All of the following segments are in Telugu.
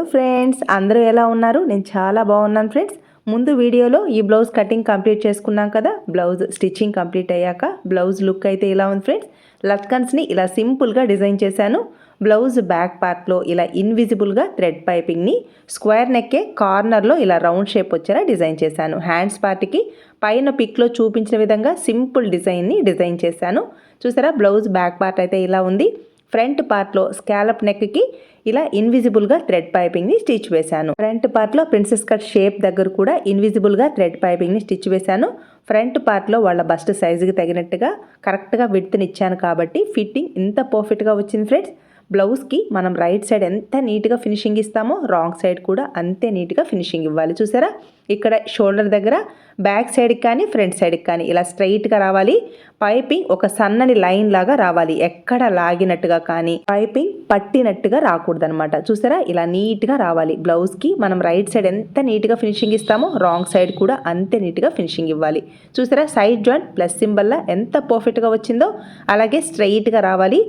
హలో ఫ్రెండ్స్ అందరూ ఎలా ఉన్నారు? నేను చాలా బాగున్నాను ఫ్రెండ్స్. ముందు వీడియోలో ఈ బ్లౌజ్ కటింగ్ కంప్లీట్ చేసుకున్నాం కదా బ్లౌజ్ స్టిచ్చింగ్ కంప్లీట్ అయ్యాక బ్లౌజ్ లుక్ అయితే ఇలా ఉంది ఫ్రెండ్స్? లట్కన్స్ని ఇలా సింపుల్గా డిజైన్ చేశాను. బ్లౌజ్ బ్యాక్ పార్ట్లో ఇలా ఇన్విజిబుల్గా థ్రెడ్ పైపింగ్ని స్క్వేర్ నెక్కే కార్నర్లో ఇలా రౌండ్ షేప్ వచ్చేలా డిజైన్ చేశాను. హ్యాండ్స్ పార్ట్కి పైన పిక్లో చూపించిన విధంగా సింపుల్ డిజైన్ని డిజైన్ చేశాను. చూసారా బ్లౌజ్ బ్యాక్ పార్ట్ అయితే ఇలా ఉంది. ఫ్రంట్ పార్ట్లో స్కాలప్ నెక్కి ఇలా ఇన్విజిబుల్గా థ్రెడ్ పైపింగ్ని స్టిచ్ వేశాను. ఫ్రంట్ పార్ట్లో ప్రిన్సెస్ కట్ షేప్ దగ్గర కూడా ఇన్విజిబుల్గా థ్రెడ్ పైపింగ్ని స్టిచ్ వేశాను. ఫ్రంట్ పార్ట్లో వాళ్ళ బస్ట్ సైజుకి తగినట్టుగా కరెక్ట్గా విడ్త్ని ఇచ్చాను కాబట్టి ఫిట్టింగ్ ఇంత పర్ఫెక్ట్గా వచ్చింది ఫ్రెండ్స్ బ్లౌజ్కి మనం రైట్ సైడ్ ఎంత నీట్గా ఫినిషింగ్ ఇస్తామో రాంగ్ సైడ్ కూడా అంతే నీట్గా ఫినిషింగ్ ఇవ్వాలి. చూసారా? ఇక్కడ షోల్డర్ దగ్గర బ్యాక్ సైడ్కి కానీ ఫ్రంట్ సైడ్కి కానీ ఇలా స్ట్రైట్గా రావాలి. పైపింగ్ ఒక సన్నని లైన్ లాగా రావాలి. ఎక్కడ లాగినట్టుగా కానీ పైపింగ్ పట్టినట్టుగా రాకూడదనమాట చూసారా? ఇలా నీట్గా రావాలి. బ్లౌజ్కి మనం రైట్ సైడ్ ఎంత నీట్గా ఫినిషింగ్ ఇస్తామో రాంగ్ సైడ్ కూడా అంతే నీట్గా ఫినిషింగ్ ఇవ్వాలి. చూసారా? సైడ్ జాయింట్ ప్లస్ సింబల్లా ఎంత పర్ఫెక్ట్గా వచ్చిందో అలాగే స్ట్రైట్గా రావాలి.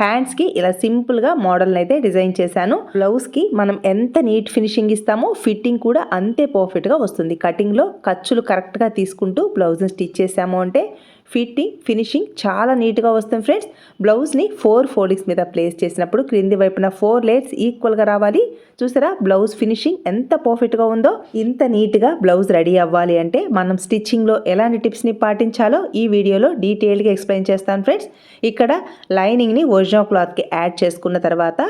హ్యాండ్స్కి ఇలా సింపుల్గా మోడల్ని అయితే డిజైన్ చేశాను. బ్లౌజ్కి మనం ఎంత నీట్ ఫినిషింగ్ ఇస్తామో ఫిట్టింగ్ కూడా అంతే పర్ఫెక్ట్గా వస్తుంది. కటింగ్లో ఖర్చులు కరెక్ట్గా తీసుకుంటూ బ్లౌజ్ని స్టిచ్ చేసాము అంటే ఫిట్టింగ్ ఫినిషింగ్ చాలా నీట్గా వస్తుంది ఫ్రెండ్స్. బ్లౌజ్ని ఫోర్ ఫోల్డింగ్స్ మీద ప్లేస్ చేసినప్పుడు క్రింది వైపున ఫోర్ లేయర్స్ ఈక్వల్గా రావాలి. చూసారా? బ్లౌజ్ ఫినిషింగ్ ఎంత పర్ఫెక్ట్గా ఉందో ఇంత నీట్గా బ్లౌజ్ రెడీ అవ్వాలి అంటే మనం స్టిచ్చింగ్లో ఎలాంటి టిప్స్ని పాటించాలో ఈ వీడియోలో డీటెయిల్గా ఎక్స్ప్లెయిన్ చేస్తాను ఫ్రెండ్స్. ఇక్కడ లైనింగ్ని ఒరిజినల్ క్లాత్కి యాడ్ చేసుకున్న తర్వాత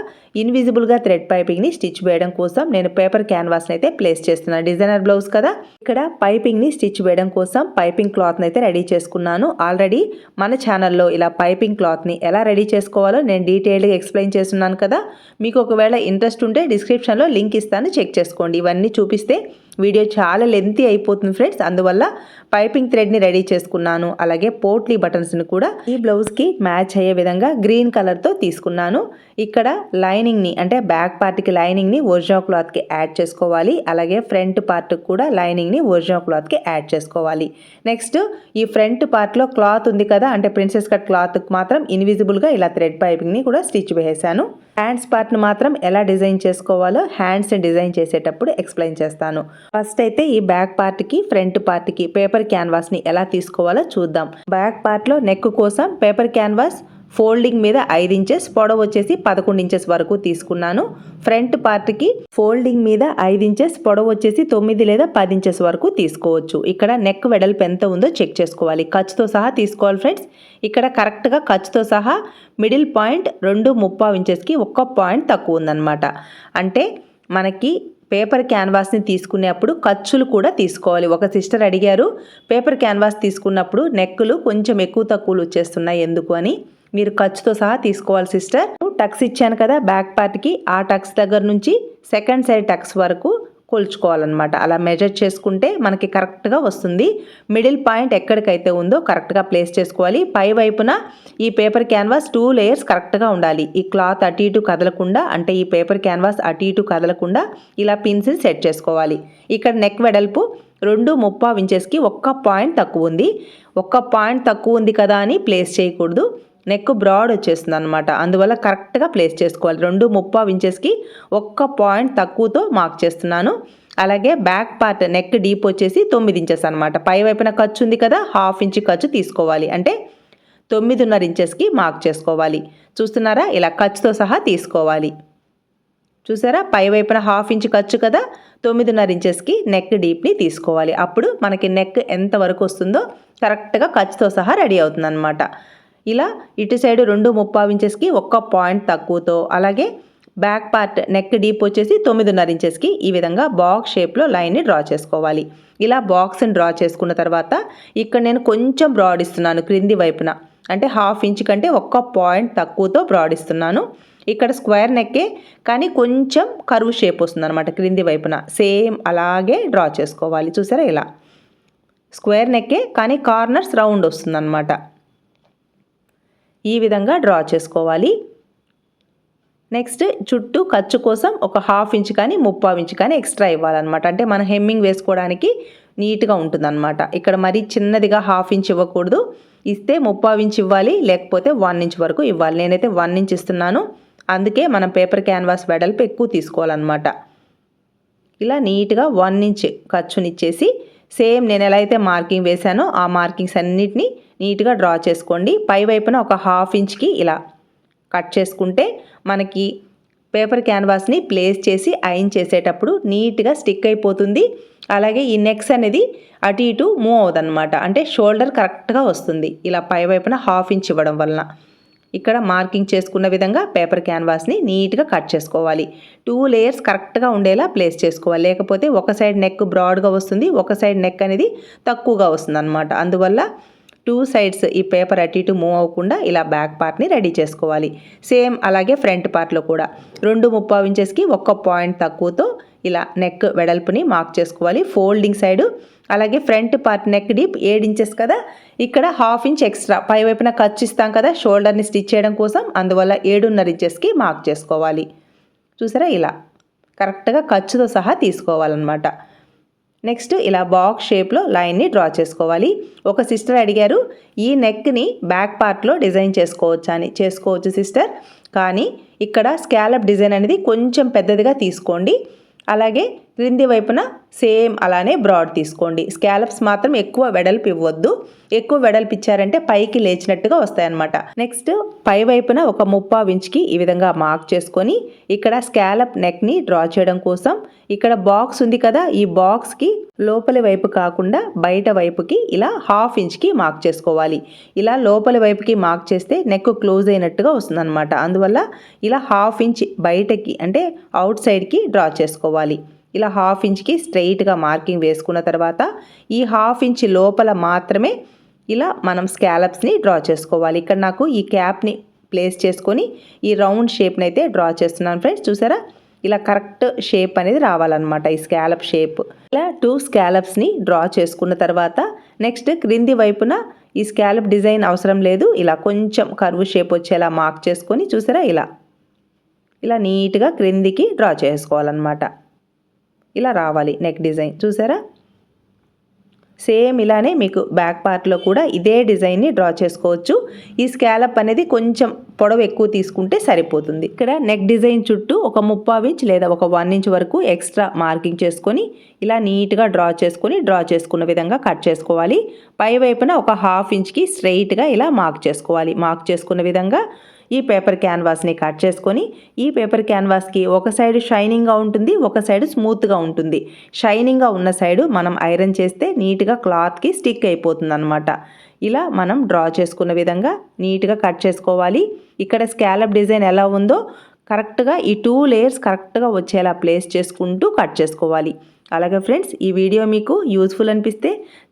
ఇన్విజిబుల్గా థ్రెడ్ పైపింగ్ని స్టిచ్ వేయడం కోసం నేను పేపర్ క్యాన్వాస్ని అయితే ప్లేస్ చేస్తున్నాను. డిజైనర్ బ్లౌజ్ కదా? ఇక్కడ పైపింగ్ని స్టిచ్ వేయడం కోసం పైపింగ్ క్లాత్ని అయితే రెడీ చేసుకున్నాను. ఆల్రెడీ మన ఛానల్లో ఇలా పైపింగ్ క్లాత్ని ఎలా రెడీ చేసుకోవాలో నేను డీటెయిల్గా ఎక్స్ప్లెయిన్ చేస్తున్నాను కదా. మీకు ఒకవేళ ఇంట్రెస్ట్ ఉంటే డిస్క్రిప్షన్లో లింక్ ఇస్తాను చెక్ చేసుకోండి. ఇవన్నీ చూపిస్తే వీడియో చాలా లెంతీ అయిపోతుంది ఫ్రెండ్స్. అందువల్ల పైపింగ్ థ్రెడ్ని రెడీ చేసుకున్నాను. అలాగే పోట్లీ బటన్స్ని కూడా ఈ బ్లౌజ్కి మ్యాచ్ అయ్యే విధంగా గ్రీన్ కలర్తో తీసుకున్నాను. ఇక్కడ లైనింగ్ని అంటే బ్యాక్ పార్ట్కి లైనింగ్ని ఒరిజినల్ క్లాత్కి యాడ్ చేసుకోవాలి. అలాగే ఫ్రంట్ పార్ట్కి కూడా లైనింగ్ని ఒరిజినల్ క్లాత్కి యాడ్ చేసుకోవాలి. నెక్స్ట్ ఈ ఫ్రంట్ పార్ట్లో క్లాత్ ఉంది కదా అంటే ప్రిన్సెస్ కట్ క్లాత్కి మాత్రం ఇన్విజిబుల్గా ఇలా థ్రెడ్ పైపింగ్ని కూడా స్టిచ్ వేసాను హ్యాండ్స్ పార్ట్ను మాత్రం ఎలా డిజైన్ చేసుకోవాలో హ్యాండ్స్ని డిజైన్ చేసేటప్పుడు ఎక్స్ప్లెయిన్ చేస్తాను. ఫస్ట్ అయితే ఈ బ్యాక్ పార్ట్కి ఫ్రంట్ పార్ట్కి పేపర్ క్యాన్వాస్ని ఎలా తీసుకోవాలో చూద్దాం. బ్యాక్ పార్ట్లో నెక్ కోసం పేపర్ క్యాన్వాస్ ఫోల్డింగ్ మీద ఐదు ఇంచెస్ పొడవు వచ్చేసి పదకొండు ఇంచెస్ వరకు తీసుకున్నాను. ఫ్రంట్ పార్ట్కి ఫోల్డింగ్ మీద ఐదు ఇంచెస్ పొడవు వచ్చేసి తొమ్మిది లేదా పది ఇంచెస్ వరకు తీసుకోవచ్చు. ఇక్కడ నెక్ వెడల్పు ఎంత ఉందో చెక్ చేసుకోవాలి. ఖర్చుతో సహా తీసుకోవాలి ఫ్రెండ్స్. ఇక్కడ కరెక్ట్గా ఖర్చుతో సహా మిడిల్ పాయింట్ రెండు ముప్పావు ఇంచెస్కి ఒక్క పాయింట్ తక్కువ ఉందన్నమాట. అంటే మనకి పేపర్ క్యాన్వాస్ని తీసుకునేప్పుడు ఖర్చులు కూడా తీసుకోవాలి. ఒక సిస్టర్ అడిగారు పేపర్ క్యాన్వాస్ తీసుకున్నప్పుడు నెక్కులు కొంచెం ఎక్కువ తక్కువలు వచ్చేస్తున్నాయి ఎందుకు అని? మీరు ఖర్చుతో సహా తీసుకోవాలి సిస్టర్. టక్స్ ఇచ్చాను కదా బ్యాక్ పార్ట్కి. ఆ టక్స్ దగ్గర నుంచి సెకండ్ సైడ్ టక్స్ వరకు కొలుచుకోవాలన్నమాట. అలా మెజర్ చేసుకుంటే మనకి కరెక్ట్గా వస్తుంది. మిడిల్ పాయింట్ ఎక్కడికైతే ఉందో కరెక్ట్గా ప్లేస్ చేసుకోవాలి. పై వైపున ఈ పేపర్ క్యాన్వాస్ టూ లేయర్స్ కరెక్ట్గా ఉండాలి. ఈ క్లాత్ అటు ఇటు కదలకుండా అంటే ఈ పేపర్ క్యాన్వాస్ అటు ఇటు కదలకుండా ఇలా పిన్సిల్ సెట్ చేసుకోవాలి. ఇక్కడ నెక్ వెడల్పు రెండు ముప్పా ఇంచెస్కి ఒక్క పాయింట్ తక్కువ ఉంది. ఒక్క పాయింట్ తక్కువ ఉంది కదా అని ప్లేస్ చేయకూడదు. నెక్ బ్రాడ్ వచ్చేస్తుంది అనమాట అందువల్ల కరెక్ట్గా ప్లేస్ చేసుకోవాలి. రెండు ముప్పా ఇంచెస్కి ఒక్క పాయింట్ తక్కువతో మార్క్ చేస్తున్నాను. అలాగే బ్యాక్ పార్ట్ నెక్ డీప్ వచ్చేసి తొమ్మిది ఇంచెస్ అనమాట పై వైపున ఖర్చు ఉంది కదా హాఫ్ ఇంచ్ ఖర్చు తీసుకోవాలి. అంటే తొమ్మిదిన్నర ఇంచెస్కి మార్క్ చేసుకోవాలి. చూస్తున్నారా? ఇలా ఖర్చుతో సహా తీసుకోవాలి. చూసారా? పై వైపున హాఫ్ ఇంచ్ ఖర్చు కదా తొమ్మిదిన్నర ఇంచెస్కి నెక్ డీప్ని తీసుకోవాలి. అప్పుడు మనకి నెక్ ఎంత వరకు వస్తుందో కరెక్ట్గా ఖర్చుతో సహా రెడీ అవుతుంది ఇలా ఇటు సైడ్ రెండు ముప్పావు ఇంచెస్కి ఒక్క పాయింట్ తక్కువతో అలాగే బ్యాక్ పార్ట్ నెక్ డీప్ వచ్చేసి తొమ్మిదిన్నర ఇంచెస్కి ఈ విధంగా బాక్స్ షేప్లో లైన్ని డ్రా చేసుకోవాలి. ఇలా బాక్స్ని డ్రా చేసుకున్న తర్వాత ఇక్కడ నేను కొంచెం బ్రాడ్ ఇస్తున్నాను క్రింది వైపున. అంటే హాఫ్ ఇంచ్ కంటే ఒక్క పాయింట్ తక్కువతో బ్రాడ్ ఇస్తున్నాను. ఇక్కడ స్క్వేర్ నెక్కే కానీ కొంచెం కరువు షేప్ వస్తుంది అనమాట క్రింది వైపున. సేమ్ అలాగే డ్రా చేసుకోవాలి. చూసారా ఇలా? స్క్వేర్ నెక్కే కానీ కార్నర్స్ రౌండ్ వస్తుందన్నమాట. ఈ విధంగా డ్రా చేసుకోవాలి. నెక్స్ట్ చుట్టూ ఖర్చు కోసం ఒక హాఫ్ ఇంచ్ కానీ ముప్పావు ఇంచ్ కానీ ఎక్స్ట్రా ఇవ్వాలన్నమాట. అంటే మనం హెమ్మింగ్ వేసుకోవడానికి నీట్గా ఉంటుందన్నమాట. ఇక్కడ మరీ చిన్నదిగా హాఫ్ ఇంచ్ ఇవ్వకూడదు. ఇస్తే ముప్పావు ఇంచ్ ఇవ్వాలి లేకపోతే వన్ ఇంచ్ వరకు ఇవ్వాలి. నేనైతే వన్ ఇంచ్ ఇస్తున్నాను. అందుకే మనం పేపర్ క్యాన్వాస్ వెడల్పు ఎక్కువ తీసుకోవాలన్నమాట. ఇలా నీట్గా వన్ ఇంచ్ ఖర్చునిచ్చేసి సేమ్ నేను ఎలా అయితే మార్కింగ్ వేశానో ఆ మార్కింగ్స్ అన్నిటినీ నీట్గా డ్రా చేసుకోండి. పై వైపున ఒక హాఫ్ ఇంచ్కి ఇలా కట్ చేసుకుంటే మనకి పేపర్ క్యాన్వాస్ని ప్లేస్ చేసి ఐన్ చేసేటప్పుడు నీట్గా స్టిక్ అయిపోతుంది. అలాగే ఈ నెక్స్ అనేది అటు ఇటు మూవ్ అవుదన్నమాట అంటే షోల్డర్ కరెక్ట్గా వస్తుంది. ఇలా పై వైపున హాఫ్ ఇంచ్ ఇవ్వడం వలన. ఇక్కడ మార్కింగ్ చేసుకున్న విధంగా పేపర్ క్యాన్వాస్ని నీట్గా కట్ చేసుకోవాలి. టూ లేయర్స్ కరెక్ట్గా ఉండేలా ప్లేస్ చేసుకోవాలి. లేకపోతే ఒక సైడ్ నెక్ బ్రాడ్గా వస్తుంది. ఒక సైడ్ నెక్ అనేది తక్కువగా వస్తుంది అనమాట అందువల్ల టూ సైడ్స్ ఈ పేపర్ అటు ఇటు మూవ్ అవ్వకుండా ఇలా బ్యాక్ పార్ట్ని రెడీ చేసుకోవాలి. సేమ్ అలాగే ఫ్రంట్ పార్ట్లో కూడా. రెండు ముప్పావు ఇంచెస్కి ఒక్క పాయింట్ తక్కువతో ఇలా నెక్ వెడల్పుని మార్క్ చేసుకోవాలి. ఫోల్డింగ్ సైడు అలాగే ఫ్రంట్ పార్ట్ నెక్ డీప్ ఏడు ఇంచెస్ కదా. ఇక్కడ హాఫ్ ఇంచ్ ఎక్స్ట్రా పై వైపున ఖర్చు ఇస్తాం కదా. షోల్డర్ని స్టిచ్ చేయడం కోసం అందువల్ల ఏడున్నర ఇంచెస్కి మార్క్ చేసుకోవాలి. చూసారా ఇలా? కరెక్ట్గా ఖర్చుతో సహా తీసుకోవాలన్నమాట. నెక్స్ట్ ఇలా బాక్స్ షేప్లో లైన్ని డ్రా చేసుకోవాలి. ఒక సిస్టర్ అడిగారు ఈ నెక్ని బ్యాక్ పార్ట్లో డిజైన్ చేసుకోవచ్చా అని? చేసుకోవచ్చు సిస్టర్ కానీ ఇక్కడ స్కాలప్ డిజైన్ అనేది కొంచెం పెద్దదిగా తీసుకోండి. అలాగే క్రింది వైపున సేమ్ అలానే బ్రాడ్ తీసుకోండి. స్కాలప్స్ మాత్రం ఎక్కువ వెడల్పు ఇవ్వద్దు. ఎక్కువ వెడల్పు ఇచ్చారంటే పైకి లేచినట్టుగా వస్తాయన్నమాట. నెక్స్ట్ పై వైపున ఒక ముప్పా ఇంచ్కి ఈ విధంగా మార్క్ చేసుకొని ఇక్కడ స్కాలప్ నెక్ని డ్రా చేయడం కోసం ఇక్కడ బాక్స్ ఉంది కదా ఈ బాక్స్కి లోపలి వైపు కాకుండా బయట వైపుకి ఇలా హాఫ్ ఇంచ్కి మార్క్ చేసుకోవాలి. ఇలా లోపలి వైపుకి మార్క్ చేస్తే నెక్ క్లోజ్ అయినట్టుగా వస్తుందన్నమాట. అందువల్ల ఇలా హాఫ్ ఇంచ్ బయటకి అంటే అవుట్ సైడ్కి డ్రా చేసుకోవాలి. ఇలా హాఫ్ ఇంచ్కి స్ట్రైట్గా మార్కింగ్ వేసుకున్న తర్వాత ఈ హాఫ్ ఇంచ్ లోపల మాత్రమే ఇలా మనం స్కాలప్స్ని డ్రా చేసుకోవాలి. ఇక్కడ నాకు ఈ క్యాప్ని ప్లేస్ చేసుకొని ఈ రౌండ్ షేప్ని అయితే డ్రా చేస్తున్నాను ఫ్రెండ్స్ చూసారా? ఇలా కరెక్ట్ షేప్ అనేది రావాలన్నమాట ఈ స్కాలప్ షేప్ ఇలా టూ స్కాలప్స్ని డ్రా చేసుకున్న తర్వాత నెక్స్ట్ క్రింది వైపున ఈ స్కాలప్ డిజైన్ అవసరం లేదు. ఇలా కొంచెం కర్వ్ షేప్ వచ్చేలా మార్క్ చేసుకొని చూసారా? ఇలా. ఇలా నీట్గా క్రిందికి డ్రా చేసుకోవాలన్నమాట. ఇలా రావాలి నెక్ డిజైన్ చూసారా? సేమ్ ఇలానే మీకు బ్యాక్ పార్ట్లో కూడా ఇదే డిజైన్ని డ్రా చేసుకోవచ్చు. ఈ స్కాలప్ అనేది కొంచెం పొడవు ఎక్కువ తీసుకుంటే సరిపోతుంది. ఇక్కడ నెక్ డిజైన్ చుట్టూ ఒక ముప్పావు ఇంచ్ లేదా ఒక వన్ ఇంచ్ వరకు ఎక్స్ట్రా మార్కింగ్ చేసుకొని ఇలా నీట్గా డ్రా చేసుకొని డ్రా చేసుకున్న విధంగా కట్ చేసుకోవాలి. పై వైపున ఒక హాఫ్ ఇంచ్కి స్ట్రైట్గా ఇలా మార్క్ చేసుకోవాలి. మార్క్ చేసుకున్న విధంగా ఈ పేపర్ క్యాన్వాస్ని కట్ చేసుకొని ఈ పేపర్ క్యాన్వాస్కి ఒక సైడ్ షైనింగ్గా ఉంటుంది ఒక సైడ్ స్మూత్గా ఉంటుంది. షైనింగ్గా ఉన్న సైడు మనం ఐరన్ చేస్తే నీట్గా క్లాత్కి స్టిక్ అయిపోతుంది అనమాట ఇలా మనం డ్రా చేసుకున్న విధంగా నీట్గా కట్ చేసుకోవాలి. ఇక్కడ స్కాలప్ డిజైన్ ఎలా ఉందో కరెక్ట్గా ఈ టూ లేయర్స్ కరెక్ట్గా వచ్చేలా ప్లేస్ చేసుకుంటూ కట్ చేసుకోవాలి. అలాగే ఫ్రెండ్స్ ఈ వీడియో మీకు యూస్ఫుల్ అనిపిస్తే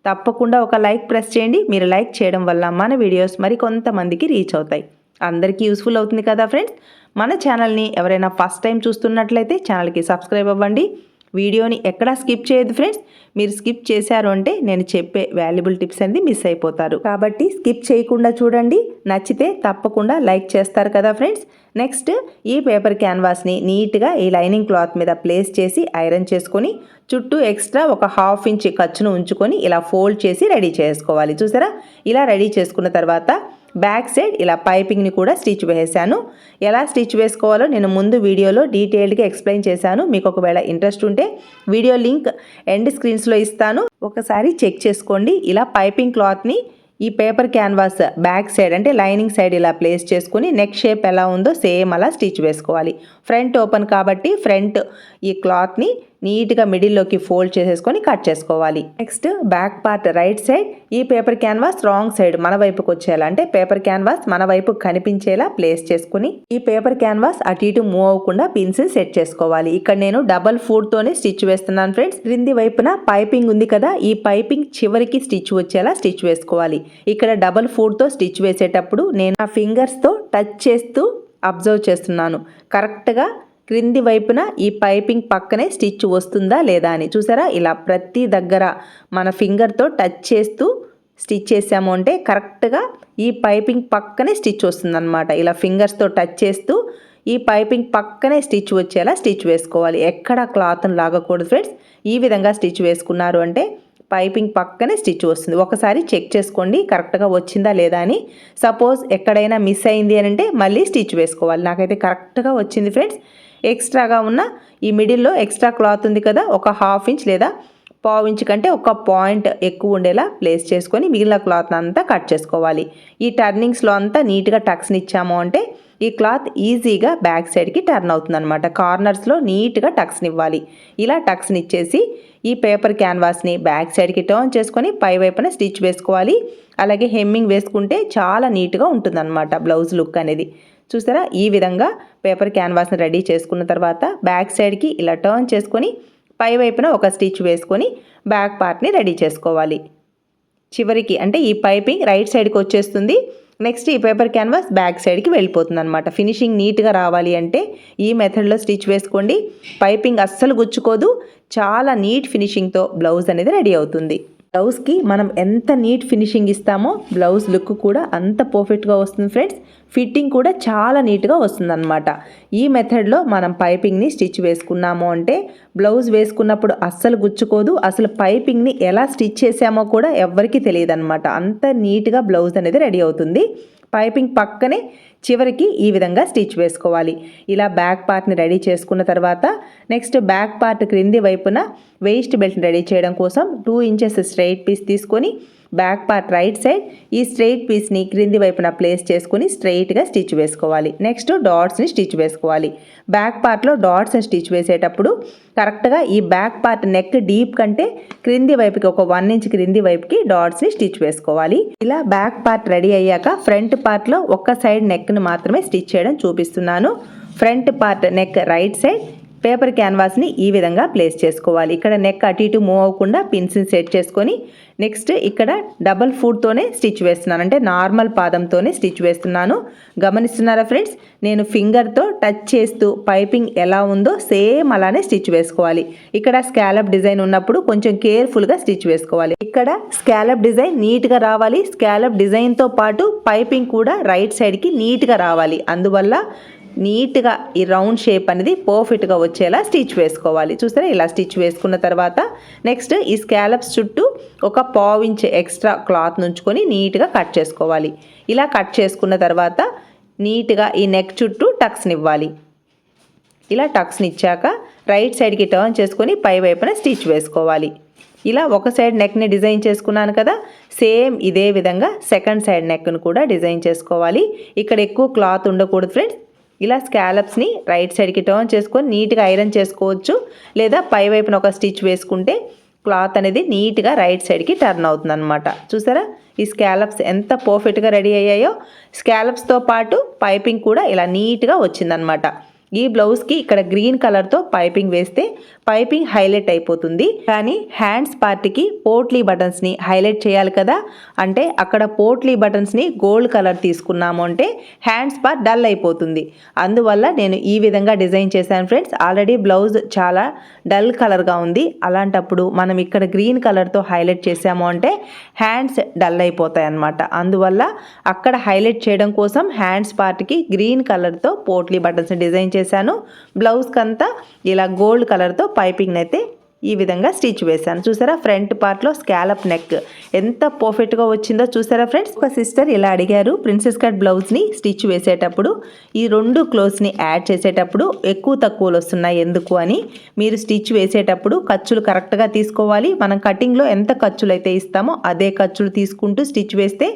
తప్పకుండా ఒక లైక్ ప్రెస్ చేయండి. మీరు లైక్ చేయడం వల్ల మన వీడియోస్ మరి కొంతమందికి రీచ్ అవుతాయి. అందరికీ యూస్ఫుల్ అవుతుంది కదా ఫ్రెండ్స్ మన ఛానల్ని ఎవరైనా ఫస్ట్ టైం చూస్తున్నట్లయితే ఛానల్కి సబ్స్క్రైబ్ అవ్వండి. వీడియోని ఎక్కడా స్కిప్ చేయదు ఫ్రెండ్స్ మీరు స్కిప్ చేశారు అంటే నేను చెప్పే వాల్యుబుల్ టిప్స్ అనేది మిస్ అయిపోతారు. కాబట్టి స్కిప్ చేయకుండా చూడండి. నచ్చితే తప్పకుండా లైక్ చేస్తారు కదా ఫ్రెండ్స్ నెక్స్ట్ ఈ పేపర్ క్యాన్వాస్ని నీట్గా ఈ లైనింగ్ క్లాత్ మీద ప్లేస్ చేసి ఐరన్ చేసుకొని చుట్టూ ఎక్స్ట్రా ఒక హాఫ్ ఇంచ్ ఖర్చును ఉంచుకొని ఇలా ఫోల్డ్ చేసి రెడీ చేసుకోవాలి. చూసారా? ఇలా రెడీ చేసుకున్న తర్వాత బ్యాక్ సైడ్ ఇలా పైపింగ్ని కూడా స్టిచ్ వేసాను ఎలా స్టిచ్ వేసుకోవాలో నేను ముందు వీడియోలో డీటెయిల్డ్గా ఎక్స్ప్లెయిన్ చేశాను. మీకు ఒకవేళ ఇంట్రెస్ట్ ఉంటే వీడియో లింక్ ఎండ్ స్క్రీన్స్లో ఇస్తాను. ఒకసారి చెక్ చేసుకోండి. ఇలా పైపింగ్ క్లాత్ని ఈ పేపర్ క్యాన్వాస్ బ్యాక్ సైడ్ అంటే లైనింగ్ సైడ్ ఇలా ప్లేస్ చేసుకుని నెక్ షేప్ ఎలా ఉందో సేమ్ అలా స్టిచ్ వేసుకోవాలి. ఫ్రంట్ ఓపెన్ కాబట్టి ఫ్రంట్ ఈ క్లాత్ని నీట్గా మిడిల్లోకి ఫోల్డ్ చేసేసుకొని కట్ చేసుకోవాలి. Next back part right side ఈ పేపర్ క్యాన్వాస్ రాంగ్ సైడ్ మన వైపుకి వచ్చేలా అంటే పేపర్ క్యాన్వాస్ మన వైపు కనిపించేలా ప్లేస్ చేసుకుని ఈ పేపర్ క్యాన్వాస్ అటు ఇటు మూవ్ అవ్వకుండా పిన్స్ సెట్ చేసుకోవాలి. ఇక్కడ నేను డబల్ ఫుడ్ తోనే స్టిచ్ వేస్తున్నాను ఫ్రెండ్స్. క్రింది వైపున పైపింగ్ ఉంది కదా ఈ పైపింగ్ చివరికి స్టిచ్ వచ్చేలా స్టిచ్ వేసుకోవాలి. ఇక్కడ డబల్ ఫుడ్తో స్టిచ్ వేసేటప్పుడు నేను నా ఫింగర్స్తో టచ్ చేస్తూ అబ్జర్వ్ చేస్తున్నాను. కరెక్ట్గా క్రింది వైపున ఈ పైపింగ్ పక్కనే స్టిచ్ వస్తుందా లేదా అని చూసారా? ఇలా ప్రతి దగ్గర మన ఫింగర్తో టచ్ చేస్తూ స్టిచ్ చేసాము అంటే కరెక్ట్గా ఈ పైపింగ్ పక్కనే స్టిచ్ వస్తుందన్నమాట. ఇలా ఫింగర్స్తో టచ్ చేస్తూ ఈ పైపింగ్ పక్కనే స్టిచ్ వచ్చేలా స్టిచ్ వేసుకోవాలి. ఎక్కడ క్లాత్ను లాగకూడదు ఫ్రెండ్స్. ఈ విధంగా స్టిచ్ వేసుకున్నారు అంటే పైపింగ్ పక్కనే స్టిచ్ వస్తుంది. ఒకసారి చెక్ చేసుకోండి కరెక్ట్గా వచ్చిందా లేదా అని. సపోజ్ ఎక్కడైనా మిస్ అయింది అని అంటే మళ్ళీ స్టిచ్ వేసుకోవాలి. నాకైతే కరెక్ట్గా వచ్చింది ఫ్రెండ్స్. ఎక్స్ట్రాగా ఉన్న ఈ మిడిల్లో ఎక్స్ట్రా క్లాత్ ఉంది కదా ఒక హాఫ్ ఇంచ్ లేదా పావు ఇంచ్ కంటే ఒక పాయింట్ ఎక్కువ ఉండేలా ప్లేస్ చేసుకొని మిగిలిన క్లాత్ అంతా కట్ చేసుకోవాలి. ఈ టర్నింగ్స్లో అంతా నీట్గా టక్స్ని ఇచ్చాము అంటే ఈ క్లాత్ ఈజీగా బ్యాక్ సైడ్కి టర్న్ అవుతుంది అనమాట కార్నర్స్లో నీట్గా టక్స్ని ఇవ్వాలి ఇలా టక్స్ని ఇచ్చేసి ఈ పేపర్ క్యాన్వాస్ని బ్యాక్ సైడ్కి టర్న్ చేసుకొని పై వైపున స్టిచ్ వేసుకోవాలి. అలాగే హెమ్మింగ్ వేసుకుంటే చాలా నీట్గా ఉంటుందన్నమాట బ్లౌజ్ లుక్ అనేది. చూసారా? ఈ విధంగా పేపర్ క్యాన్వాస్ని రెడీ చేసుకున్న తర్వాత బ్యాక్ సైడ్కి ఇలా టర్న్ చేసుకొని పై వైపున ఒక స్టిచ్ వేసుకొని బ్యాక్ పార్ట్ని రెడీ చేసుకోవాలి. చివరికి అంటే ఈ పైపింగ్ రైట్ సైడ్కి వచ్చేస్తుంది. నెక్స్ట్ ఈ పేపర్ క్యాన్వాస్ బ్యాక్ సైడ్కి వెళ్ళిపోతుంది అనమాట ఫినిషింగ్ నీట్గా రావాలి అంటే ఈ మెథడ్లో స్టిచ్ వేసుకోండి. పైపింగ్ అస్సలు గుచ్చుకోదు. చాలా నీట్ ఫినిషింగ్తో బ్లౌజ్ అనేది రెడీ అవుతుంది. బ్లౌజ్కి మనం ఎంత నీట్ ఫినిషింగ్ ఇస్తామో బ్లౌజ్ లుక్ కూడా అంత పర్ఫెక్ట్గా వస్తుంది ఫ్రెండ్స్. ఫిట్టింగ్ కూడా చాలా నీట్గా వస్తుందన్నమాట. ఈ మెథడ్లో మనం పైపింగ్ని స్టిచ్ వేసుకున్నాము అంటే బ్లౌజ్ వేసుకున్నప్పుడు అస్సలు గుచ్చుకోదు. అసలు పైపింగ్ని ఎలా స్టిచ్ చేసామో కూడా ఎవరికి తెలియదు అనమాట అంత నీట్గా బ్లౌజ్ అనేది రెడీ అవుతుంది. పైపింగ్ పక్కనే చివరికి ఈ విధంగా స్టిచ్ వేసుకోవాలి. ఇలా బ్యాక్ పార్ట్ని రెడీ చేసుకున్న తర్వాత నెక్స్ట్ బ్యాక్ పార్ట్ క్రింది వైపున వేస్ట్ బెల్ట్ని రెడీ చేయడం కోసం టూ ఇంచెస్ స్ట్రైట్ పీస్ తీసుకొని బ్యాక్ పార్ట్ రైట్ సైడ్ ఈ స్ట్రెయిట్ పీస్ని క్రింది వైపున ప్లేస్ చేసుకుని స్ట్రెయిట్గా స్టిచ్ వేసుకోవాలి. నెక్స్ట్ డాట్స్ని స్టిచ్ వేసుకోవాలి. బ్యాక్ పార్ట్లో డాట్స్ని స్టిచ్ వేసేటప్పుడు కరెక్ట్గా ఈ బ్యాక్ పార్ట్ నెక్ డీప్ కంటే క్రింది వైపుకి ఒక వన్ ఇంచ్ క్రింది వైపుకి డాట్స్ని స్టిచ్ వేసుకోవాలి. ఇలా బ్యాక్ పార్ట్ రెడీ అయ్యాక ఫ్రంట్ పార్ట్లో ఒక్క సైడ్ నెక్ని మాత్రమే స్టిచ్ చేయడం చూపిస్తున్నాను. Front part neck right side paper క్యాన్వాస్ని ఈ విధంగా ప్లేస్ చేసుకోవాలి. ఇక్కడ నెక్ అటు ఇటు మూవ్ అవ్వకుండా పిన్స్ని సెట్ చేసుకొని నెక్స్ట్ ఇక్కడ డబల్ ఫుడ్తోనే స్టిచ్ వేస్తున్నాను. అంటే నార్మల్ పాదంతోనే స్టిచ్ వేస్తున్నాను. గమనిస్తున్నారా ఫ్రెండ్స్? నేను ఫింగర్తో టచ్ చేస్తూ పైపింగ్ ఎలా ఉందో సేమ్ అలానే స్టిచ్ వేసుకోవాలి. ఇక్కడ స్కాలప్ డిజైన్ ఉన్నప్పుడు కొంచెం కేర్ఫుల్గా స్టిచ్ వేసుకోవాలి. ఇక్కడ స్కాలప్ డిజైన్ నీట్గా రావాలి. స్కాలప్ డిజైన్తో పాటు పైపింగ్ కూడా రైట్ సైడ్కి నీట్గా రావాలి. అందువల్ల నీట్గా ఈ రౌండ్ షేప్ అనేది పర్ఫెక్ట్గా వచ్చేలా స్టిచ్ వేసుకోవాలి. చూసారా? ఇలా స్టిచ్ వేసుకున్న తర్వాత నెక్స్ట్ ఈ స్కాలప్స్ చుట్టూ ఒక పావు ఇంచ్ ఎక్స్ట్రా క్లాత్ నుంచుకొని నీట్గా కట్ చేసుకోవాలి. ఇలా కట్ చేసుకున్న తర్వాత నీట్గా ఈ నెక్ చుట్టూ టక్స్నివ్వాలి ఇలా టక్స్ని ఇచ్చాక రైట్ సైడ్కి టర్న్ చేసుకొని పై వైపున స్టిచ్ వేసుకోవాలి. ఇలా ఒక సైడ్ నెక్ని డిజైన్ చేసుకున్నాను కదా? సేమ్ ఇదే విధంగా సెకండ్ సైడ్ నెక్ను కూడా డిజైన్ చేసుకోవాలి. ఇక్కడ ఎక్కువ క్లాత్ ఉండకూడదు ఫ్రెండ్స్. ఇలా స్కాలప్స్ని రైట్ సైడ్కి టర్న్ చేసుకొని నీట్గా ఐరన్ చేసుకోవచ్చు. లేదా పై వైపున ఒక స్టిచ్ వేసుకుంటే క్లాత్ అనేది నీట్గా రైట్ సైడ్కి టర్న్ అవుతుంది అనమాట చూసారా? ఈ స్కాలప్స్ ఎంత పర్ఫెక్ట్గా రెడీ అయ్యాయో. స్కాలప్స్తో పాటు పైపింగ్ కూడా ఇలా నీట్గా వచ్చిందనమాట ఈ బ్లౌజ్కి ఇక్కడ గ్రీన్ కలర్తో పైపింగ్ వేస్తే పైపింగ్ హైలైట్ అయిపోతుంది. కానీ హ్యాండ్స్ పార్టీకి పోట్లీ బటన్స్ని హైలైట్ చేయాలి కదా. అంటే అక్కడ పోట్లీ బటన్స్ని గోల్డ్ కలర్ తీసుకున్నాము అంటే హ్యాండ్స్ పార్ట్ డల్ అయిపోతుంది. అందువల్ల నేను ఈ విధంగా డిజైన్ చేశాను ఫ్రెండ్స్ ఆల్రెడీ బ్లౌజ్ చాలా డల్ కలర్గా ఉంది. అలాంటప్పుడు మనం ఇక్కడ గ్రీన్ కలర్తో హైలైట్ చేసాము అంటే హ్యాండ్స్ డల్ అయిపోతాయి అన్నమాట. అందువల్ల అక్కడ హైలైట్ చేయడం కోసం హ్యాండ్స్ పార్ట్కి గ్రీన్ కలర్తో పోట్లీ బటన్స్ డిజైన్ చేసి వేశాను. బ్లౌజ్కి అంతా ఇలా గోల్డ్ కలర్తో పైపింగ్ అయితే ఈ విధంగా స్టిచ్ వేశాను. చూసారా ఫ్రంట్ పార్ట్లో స్కాలప్ నెక్. ఎంత పర్ఫెక్ట్గా వచ్చిందో చూసారా ఫ్రెండ్స్? ఒక సిస్టర్ ఇలా అడిగారు ప్రిన్సెస్ కట్ బ్లౌజ్ని స్టిచ్ వేసేటప్పుడు ఈ రెండు క్లోత్స్ని యాడ్ చేసేటప్పుడు ఎక్కువ తక్కువలు వస్తున్నాయి ఎందుకు అని. మీరు స్టిచ్ వేసేటప్పుడు ఖర్చులు కరెక్ట్గా తీసుకోవాలి. మనం కటింగ్లో ఎంత ఖర్చులు అయితే ఇస్తామో అదే ఖర్చులు తీసుకుంటూ స్టిచ్ వేస్తే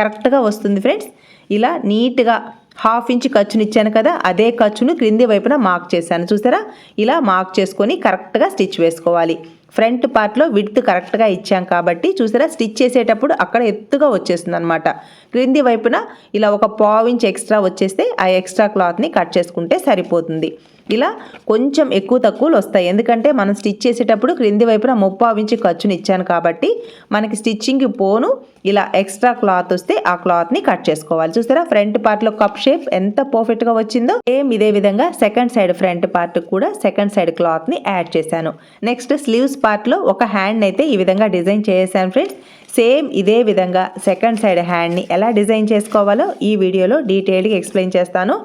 కరెక్ట్గా వస్తుంది ఫ్రెండ్స్. ఇలా నీట్గా హాఫ్ ఇంచ్ ఖర్చుని ఇచ్చాను కదా అదే ఖర్చును క్రింది వైపున మార్క్ చేశాను చూసారా? ఇలా మార్క్ చేసుకొని కరెక్ట్గా స్టిచ్ వేసుకోవాలి. ఫ్రంట్ పార్ట్లో విడ్త్ కరెక్ట్గా ఇచ్చాం కాబట్టి చూసారా? స్టిచ్ చేసేటప్పుడు అక్కడ ఎత్తుగా వచ్చేస్తుంది అనమాట క్రింది వైపున ఇలా ఒక పావు ఇంచ్ ఎక్స్ట్రా వచ్చేస్తే ఆ ఎక్స్ట్రా క్లాత్ని కట్ చేసుకుంటే సరిపోతుంది. ఇలా కొంచెం ఎక్కువ తక్కువలు వస్తాయి. ఎందుకంటే మనం స్టిచ్ చేసేటప్పుడు క్రింది వైపున ముప్పావు ఇంచు ఖర్చుని ఇచ్చాను కాబట్టి మనకి స్టిచ్చింగ్కి పోను. ఇలా ఎక్స్ట్రా క్లాత్ వస్తే ఆ క్లాత్ని కట్ చేసుకోవాలి. చూసారా? ఫ్రంట్ పార్ట్లో కప్ షేప్ ఎంత పర్ఫెక్ట్గా వచ్చిందో సేమ్ ఇదే విధంగా సెకండ్ సైడ్ ఫ్రంట్ పార్ట్ కూడా సెకండ్ సైడ్ క్లాత్ని యాడ్ చేశాను. నెక్స్ట్ స్లీవ్స్ పార్ట్లో ఒక హ్యాండ్ అయితే ఈ విధంగా డిజైన్ చేశాను ఫ్రెండ్స్. సేమ్ ఇదే విధంగా సెకండ్ సైడ్ హ్యాండ్ని ఎలా డిజైన్ చేసుకోవాలో ఈ వీడియోలో డీటెయిల్గా ఎక్స్ప్లెయిన్ చేస్తాను.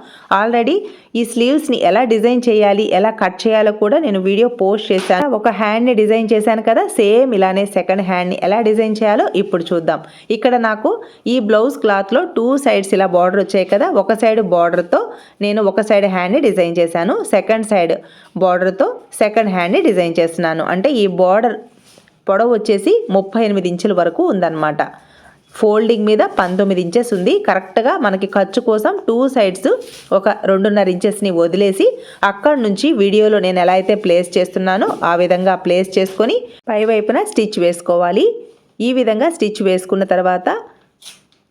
ఆల్రెడీ ఈ స్లీవ్స్ని ఎలా డిజైన్ డిజైన్ చేయాలి ఎలా కట్ చేయాలో కూడా నేను వీడియో పోస్ట్ చేశాను. ఒక హ్యాండ్ని డిజైన్ చేశాను కదా సేమ్ ఇలానే సెకండ్ హ్యాండ్ని ఎలా డిజైన్ చేయాలో ఇప్పుడు చూద్దాం. ఇక్కడ నాకు ఈ బ్లౌజ్ క్లాత్లో టూ సైడ్స్ ఇలా బార్డర్ వచ్చాయి కదా ఒక సైడ్ బార్డర్తో నేను ఒక సైడ్ హ్యాండ్ని డిజైన్ చేశాను సెకండ్ సైడ్ బార్డర్తో సెకండ్ హ్యాండ్ని డిజైన్ చేస్తున్నాను. అంటే ఈ బార్డర్ పొడవు వచ్చేసి ముప్పై ఎనిమిది ఇంచుల వరకు ఉందన్నమాట. ఫోల్డింగ్ మీద పంతొమ్మిది ఇంచెస్ ఉంది. కరెక్ట్గా మనకి ఖర్చు కోసం టూ సైడ్స్ ఒక రెండున్నర ఇంచెస్ని వదిలేసి అక్కడ నుంచి వీడియోలో నేను ఎలా అయితే ప్లేస్ చేస్తున్నానో ఆ విధంగా ప్లేస్ చేసుకొని పై వైపున స్టిచ్ వేసుకోవాలి. ఈ విధంగా స్టిచ్ వేసుకున్న తర్వాత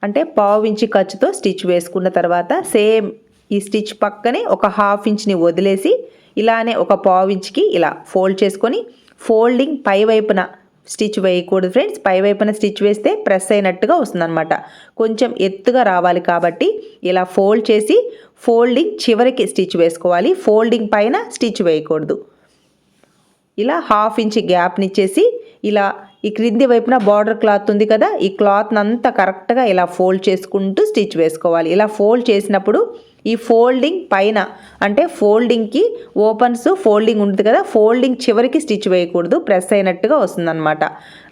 అంటే పావు ఇంచి ఖర్చుతో స్టిచ్ వేసుకున్న తర్వాత సేమ్ ఈ స్టిచ్ పక్కనే ఒక హాఫ్ ఇంచ్ని వదిలేసి ఇలానే ఒక పావు ఇంచ్కి ఇలా ఫోల్డ్ చేసుకొని ఫోల్డింగ్ పై వైపున స్టిచ్ వేయకూడదు ఫ్రెండ్స్. పై వైపున స్టిచ్ వేస్తే ప్రెస్ అయినట్టుగా వస్తుందన్నమాట. కొంచెం ఎత్తుగా రావాలి కాబట్టి ఇలా ఫోల్డ్ చేసి ఫోల్డింగ్ చివరికి స్టిచ్ వేసుకోవాలి. ఫోల్డింగ్ పైన స్టిచ్ వేయకూడదు. ఇలా హాఫ్ ఇంచ్ గ్యాప్ని ఇచ్చేసి ఇలా ఈ క్రింది వైపున బార్డర్ క్లాత్ ఉంది కదా ఈ క్లాత్ అంతా కరెక్ట్గా ఇలా ఫోల్డ్ చేసుకుంటూ స్టిచ్ వేసుకోవాలి. ఇలా ఫోల్డ్ చేసినప్పుడు ఈ ఫోల్డింగ్ పైన అంటే ఫోల్డింగ్కి ఓపెన్స్ ఫోల్డింగ్ ఉంటుంది కదా ఫోల్డింగ్ చివరికి స్టిచ్ వేయకూడదు ప్రెస్ అయినట్టుగా వస్తుందన్నమాట.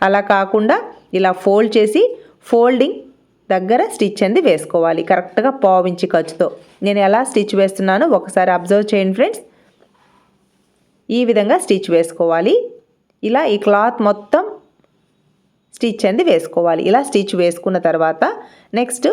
అలా కాకుండా ఇలా ఫోల్డ్ చేసి ఫోల్డింగ్ దగ్గర స్టిచ్ అనేది వేసుకోవాలి కరెక్ట్గా పావించి ఖర్చుతో. నేను ఎలా స్టిచ్ వేస్తున్నానో ఒకసారి అబ్జర్వ్ చేయండి ఫ్రెండ్స్. ఈ విధంగా స్టిచ్ వేసుకోవాలి. ఇలా ఈ క్లాత్ మొత్తం స్టిచ్ అనేది వేసుకోవాలి. ఇలా స్టిచ్ వేసుకున్న తర్వాత నెక్స్ట్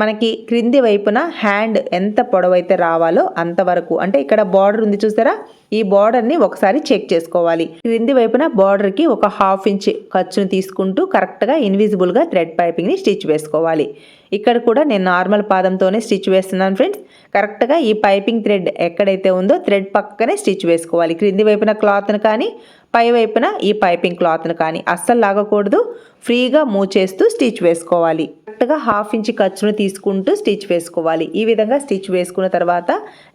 మనకి క్రింది వైపున హ్యాండ్ ఎంత పొడవైతే రావాలో అంతవరకు అంటే ఇక్కడ బార్డర్ ఉంది చూసారా? ఈ బార్డర్ని ఒకసారి చెక్ చేసుకోవాలి. క్రింది వైపున బార్డర్కి ఒక హాఫ్ ఇంచ్ ఖర్చును తీసుకుంటూ కరెక్ట్గా ఇన్విజిబుల్గా థ్రెడ్ పైపింగ్ని స్టిచ్ వేసుకోవాలి. ఇక్కడ కూడా నేను నార్మల్ పాదంతోనే స్టిచ్ వేస్తున్నాను ఫ్రెండ్స్. కరెక్ట్గా ఈ పైపింగ్ థ్రెడ్ ఎక్కడైతే ఉందో థ్రెడ్ పక్కనే స్టిచ్ వేసుకోవాలి. క్రింది వైపున క్లాత్ను కానీ పై వైపున ఈ పైపింగ్ క్లాత్ను కానీ అస్సలు లాగకూడదు. ఫ్రీగా మూవ్ చేస్తూ స్టిచ్ వేసుకోవాలి. కరెక్ట్గా హాఫ్ ఇంచ్ ఖర్చును తీసుకుంటూ స్టిచ్ వేసుకోవాలి. ఈ విధంగా స్టిచ్ వేసుకున్న తర్వాత